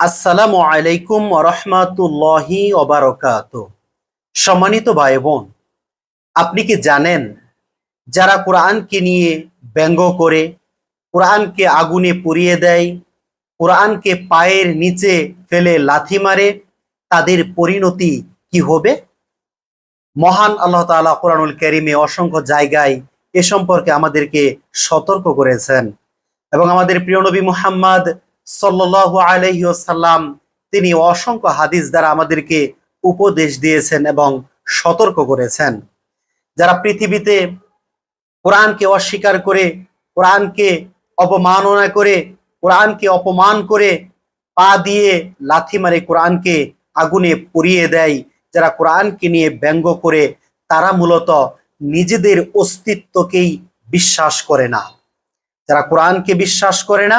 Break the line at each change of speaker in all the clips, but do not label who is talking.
আসসালামু আলাইকুম রহমাতুল্লাহি ওবারকাত সম্মানিত ভাই বোন আপনি কি জানেন যারা কোরআনকে নিয়ে ব্যঙ্গ করে, কোরআনকে আগুনে পুড়িয়ে দেয়, কোরআনকে পায়ের নিচে ফেলে লাথি মারে, তাদের পরিণতি কি হবে? মহান আল্লাহ তাআলা কোরআনুল কারীমে অসংখ্য জায়গায় এ সম্পর্কে আমাদেরকে সতর্ক করেছেন এবং আমাদের প্রিয় নবী মুহাম্মদ সাল্লাল্লাহু আলাইহি ওয়াসাল্লাম, তিনি অসংখ্য হাদিস দ্বারা আমাদেরকে উপদেশ দিয়েছেন এবং সতর্ক করেছেন। যারা পৃথিবীতে কোরআনকে অস্বীকার করে, কোরআনকে অপমাননা করে, কোরআনকে অপমান করে পা দিয়ে লাথি মারে কোরআনকে আগুনে পুড়িয়ে দেয়, যারা কোরআনকে নিয়ে ব্যঙ্গ করে, তারা মূলত নিজেদের অস্তিত্বকেই বিশ্বাস করে না। যারা কোরআনকে বিশ্বাস করে না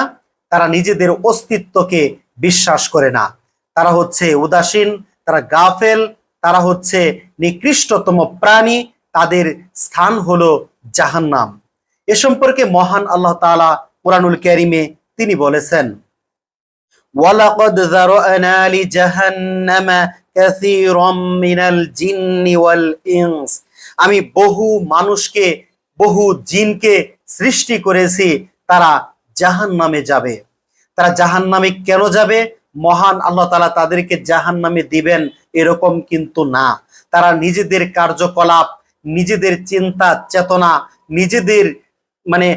তারা নিজেদের অস্তিত্বকে বিশ্বাস করে না। তারা হচ্ছে উদাসীন, তারা গাফেল, তারা হচ্ছে নিকৃষ্টতম প্রাণী, তাদের স্থান হলো জাহান্নাম। এ সম্পর্কে মহান আল্লাহ তাআলা কোরআনুল কারিমে তিনি বলেছেন ইনস। আমি বহু মানুষকে, বহু জিনকে সৃষ্টি করেছি, তারা জাহান নামে যাবে। তারা জাহান নামে কেন যাবে? মহান আল্লাহ তালা তাদেরকে জাহান নামে দিবেন এরকম কিন্তু না। তারা নিজেদের কার্যকলাপ, নিজেদের চিন্তা, চেতনা, নিজেদের মানে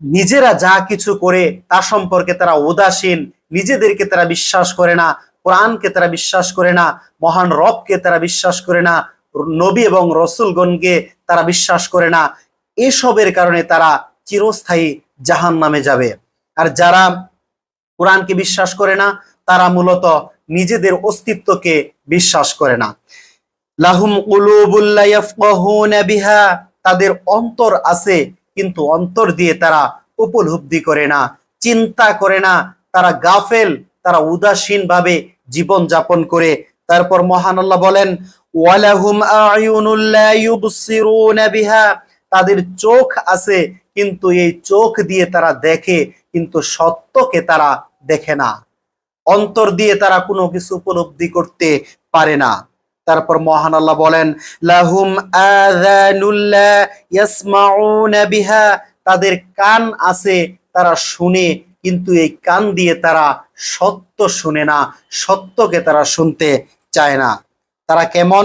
নিজেরা যা কিছু করে তা সম্পর্কে তারা উদাসীন, নিজেদেরকে তারা বিশ্বাস করে না, কোরআনকে তারা বিশ্বাস করে না, মহান রবকে তারা বিশ্বাস করে না, নবী এবং রসুলগণকে তারা বিশ্বাস করে না। এসবের কারণে তারা চিরস্থায়ী জাহান নামে যাবে। আর যারা কোরআনকে বিশ্বাস করে না, তারা মূলত নিজেদের অস্তিত্বকে বিশ্বাস করে না। লাহুম বিহা, তাদের অন্তর আছে, কিন্তু অন্তর দিয়ে তারা উপলব্ধি করে না, চিন্তা করে না। তারা গাফেল, তারা উদাসীন ভাবে জীবন যাপন করে। তারপর মহান আল্লাহ বলেন ওয়ালাহুম আয়ুনুল্লা ইউবসিরুনা বিহা তাদের চোখ আছে কিন্তু এই চোখ দিয়ে তারা দেখে, কিন্তু সত্যকে তারা দেখে না। অন্তর দিয়ে তারা কোনো কিছু উপলব্ধি করতে পারে না। তারপর মহান আল্লাহ বলেন, লাহুম বিহা। তাদের কান আছে, তারা শুনে, কিন্তু এই কান দিয়ে তারা সত্য শুনে না, সত্যকে তারা শুনতে চায় না। তারা কেমন?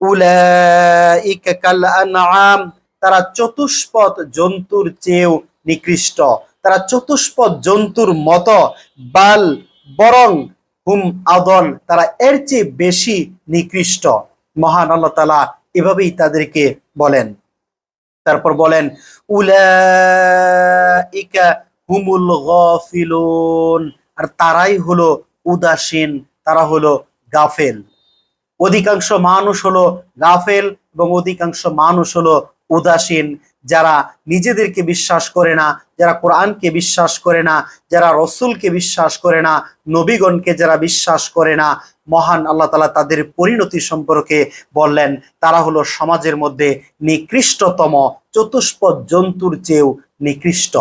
উলাইকা কাল আনআম। তারা চতুষ্পদ জন্তুর চেয়েও নিকৃষ্ট। তারা চতুষ্পদ জন্তুর মতো বাল, বরং হুম আদল, তারা এর চেয়ে বেশি নিকৃষ্ট। মহান আল্লাহ তালা এভাবেই তাদেরকে বলেন। তারপর বলেন, উলাইকা হুমুল গফিলুন। আর তারাই হলো উদাসীন, তারা হলো গাফেল। অধিকাংশ মানুষ হলো গাফেল এবং অধিকাংশ মানুষ হলো উদাসীন, যারা নিজেদেরকে বিশ্বাস করে না, যারা কোরআনকে বিশ্বাস করে না, যারা রসুলকে বিশ্বাস করে না, নবীগণকে যারা বিশ্বাস করে না, মহান আল্লাহ তালা তাদের পরিণতি সম্পর্কে বললেন, তারা হলো সমাজের মধ্যে নিকৃষ্টতম, চতুষ্পদ জন্তুর চেয়েও নিকৃষ্ট।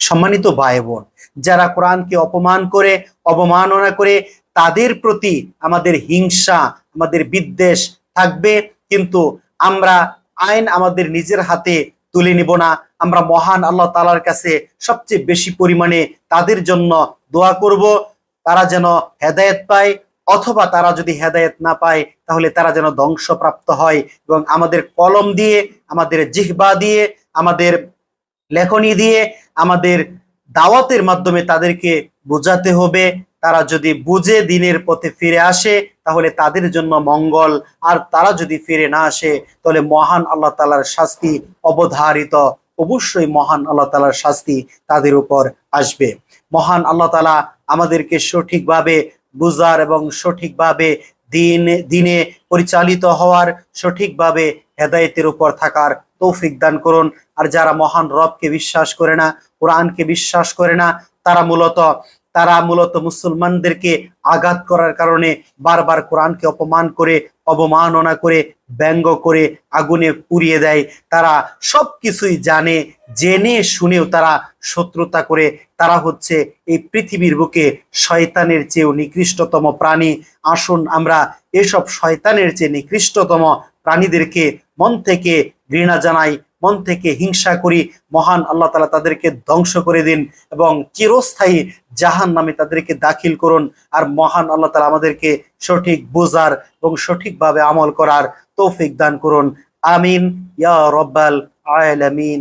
সম্মানিত ভাই বোন যারা কোরআনকে অপমান করে, অবমাননা করে, তাদের প্রতি আমাদের হিংসা, আমাদের বিদ্বেষ থাকবে, কিন্তু আমরা আইন আমাদের নিজের হাতে তুলে নিব না। আমরা মহান আল্লাহ তালার কাছে সবচেয়ে বেশি পরিমাণে তাদের জন্য দোয়া করব। তারা যেন হেদায়েত পায় অথবা তারা যদি হেদায়েত না পায়, তাহলে তারা যেন ধ্বংসপ্রাপ্ত হয় এবং আমাদের কলম দিয়ে, আমাদের জিহবা দিয়ে, আমাদের লেখনী দিয়ে, আমাদের দাওয়াতের মাধ্যমে তাদেরকে বোঝাতে হবে। তারা যদি বুঝে দিনের পথে ফিরে আসে তাহলে তাদের জন্য মঙ্গল। আর তারা যদি ফিরে না আসে, তাহলে মহান আল্লাহ তালার শাস্তি অবধারিত। অবশ্যই মহান আল্লাহ তালার শাস্তি তাদের উপর আসবে। মহান আল্লাহ তালা আমাদেরকে সঠিকভাবে বুঝার এবং সঠিকভাবে দিন, দিনে পরিচালিত হওয়ার সঠিকভাবে হেদায়েতের উপর থাকার তৌফিক দান করুন। আর যারা মহান রবকে বিশ্বাস করে না, কোরআনকে বিশ্বাস করে না, তারা মূলত তারা মূলত মুসলমানদেরকে আঘাত করার কারণে বারবার কোরআনকে অপমান করে, অবমাননা করে, ব্যঙ্গ করে আগুনে পুড়িয়ে দেয়। তারা সব কিছুই জানে, জেনে শুনেও তারা শত্রুতা করে। তারা হচ্ছে এই পৃথিবীর বুকে শয়তানের চেয়েও নিকৃষ্টতম প্রাণী। আসুন আমরা এসব শয়তানের চেয়ে নিকৃষ্টতম প্রাণীদেরকে মন থেকে ঘৃণা জানাই। মন থেকে হিংসা করি, মহান আল্লাহ তালা তাদেরকে ধ্বংস করে দিন এবং চিরস্থায়ী জাহান নামে তাদেরকে দাখিল করুন। আর মহান আল্লাহ তালা আমাদেরকে সঠিক বোঝার এবং সঠিকভাবে আমল করার তৌফিক দান করুন। আমিন। ইয়া রব্বাল আলামিন।